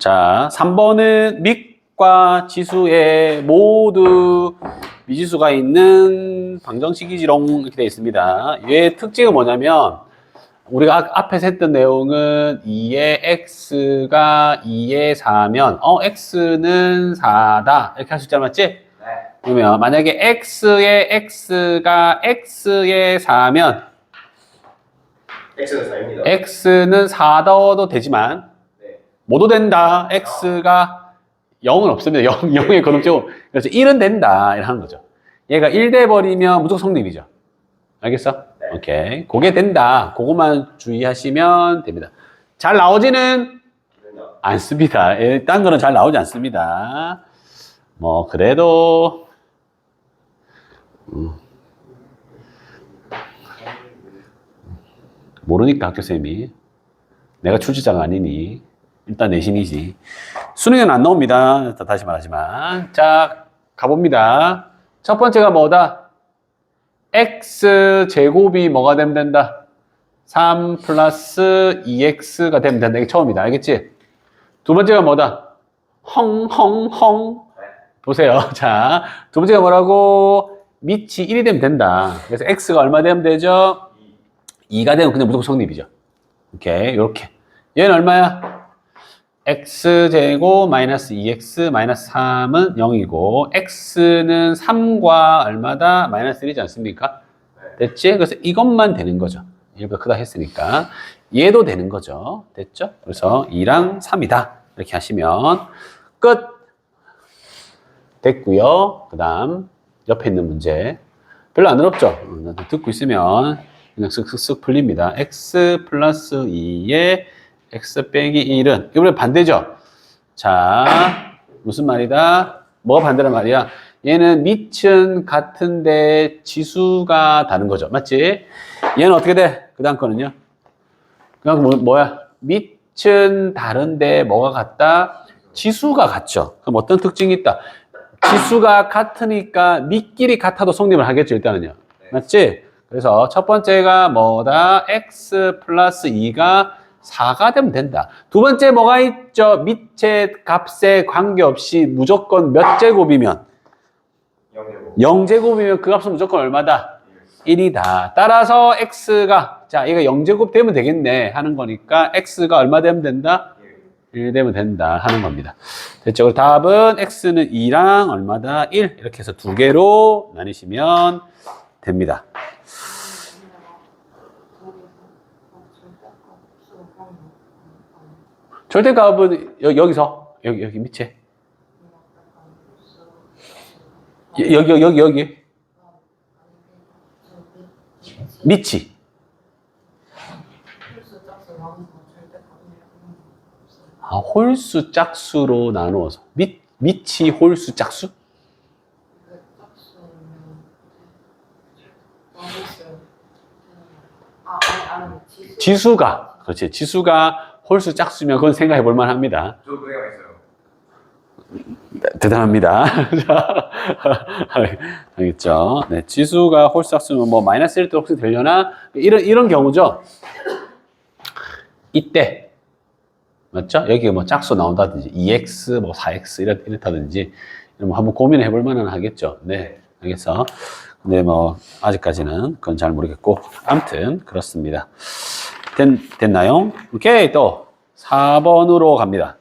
자, 3번은 밑과 지수에 모두 미지수가 있는 방정식이지롱 이렇게 되어 있습니다. 얘의 특징은 뭐냐면 우리가 아- 앞에서 했던 내용은 2의 x가 2의 4면 어 x는 4다 이렇게 할 수 있잖아 맞지? 네. 그러면 만약에 x의 x가 x의 4면 X는 4입니다. x는 4 넣어도 되지만 네. 모두 된다. x가 0은 없습니다. 0, 0의 거듭제곱. 그래서 1은 된다. 이렇게 하는 거죠. 얘가 1 돼버리면 무조건 성립이죠. 알겠어? 네. 오케이. 그게 된다. 그것만 주의하시면 됩니다. 잘 나오지는. 않습니다. 예, 딴 거는 잘 나오지 않습니다. 뭐, 그래도, 음. 모르니까 학교쌤이. 내가 출제자가 아니니. 일단 내신이지. 수능에는 안 나옵니다. 다- 다시 말하지만. 자, 가봅니다. 첫 번째가 뭐다? x 제곱이 뭐가 되면 된다? 3 플러스 2x가 되면 된다. 이게 처음이다. 알겠지? 두 번째가 뭐다? 헝헝헝. 보세요. 자, 두 번째가 뭐라고? 밑이 1이 되면 된다. 그래서 x가 얼마 되면 되죠? 2가 되면 그냥 무조건 성립이죠. 오케이. 요렇게. 얘는 얼마야? x제곱 마이너스 2x 마이너스 3은 0이고 x는 3과 얼마다? 마이너스 1이지 않습니까? 됐지? 그래서 이것만 되는 거죠. 1보다 크다 했으니까. 얘도 되는 거죠. 됐죠? 그래서 2랑 3이다. 이렇게 하시면 끝! 됐고요. 그 다음 옆에 있는 문제. 별로 안 어렵죠? 어, 듣고 있으면 그냥 쓱쓱쓱 풀립니다. x 플러스 2에 x 빼기 1은 이번에 반대죠? 자, 무슨 말이다? 뭐가 반대란 말이야? 얘는 밑은 같은데 지수가 다른 거죠. 맞지? 얘는 어떻게 돼? 그 다음 거는요? 그 다음 뭐, 뭐야? 밑은 다른데 뭐가 같다? 지수가 같죠. 그럼 어떤 특징이 있다? 지수가 같으니까 밑끼리 같아도 성립을 하겠죠, 일단은요. 맞지? 그래서 첫 번째가 뭐다? x 플러스 2가 4가 되면 된다. 두 번째 뭐가 있죠? 밑에 값에 관계없이 무조건 몇 제곱이면? 0제곱. 0제곱 이면 그 값은 무조건 얼마다? 1이다. 따라서 x가 자, 얘가 0제곱 되면 되겠네 하는 거니까 x가 얼마 되면 된다? 1 되면 된다 하는 겁니다. 그럼 답은 x는 2랑 얼마다? 1 이렇게 해서 두 개로 나뉘시면 됩니다. 절대값은 여, 여기서 여기 여기 밑에. 여- 여기 여기 여기 여기. 밑이. 아 홀수 짝수로 나누어서. 밑 밑이 홀수 짝수 아, 지수. 지수가 그렇지 지수가 홀수 짝수면 그건 생각해 볼 만합니다. 있어요. 대단합니다. 자, 알겠죠? 네, 지수가 홀수 짝수면 뭐 마이너스 1도 혹시 되려나? 이런 이런 경우죠. 이때 맞죠? 여기 뭐 짝수 나온다든지 2x 뭐 4x 이렇, 이렇다든지 이런 뭐 한번 고민해 볼 만은 하겠죠. 네, 알겠어. 근데 뭐 아직까지는 그건 잘 모르겠고 아무튼 그렇습니다. 된, 됐나요? 오케이 또 4번으로 갑니다.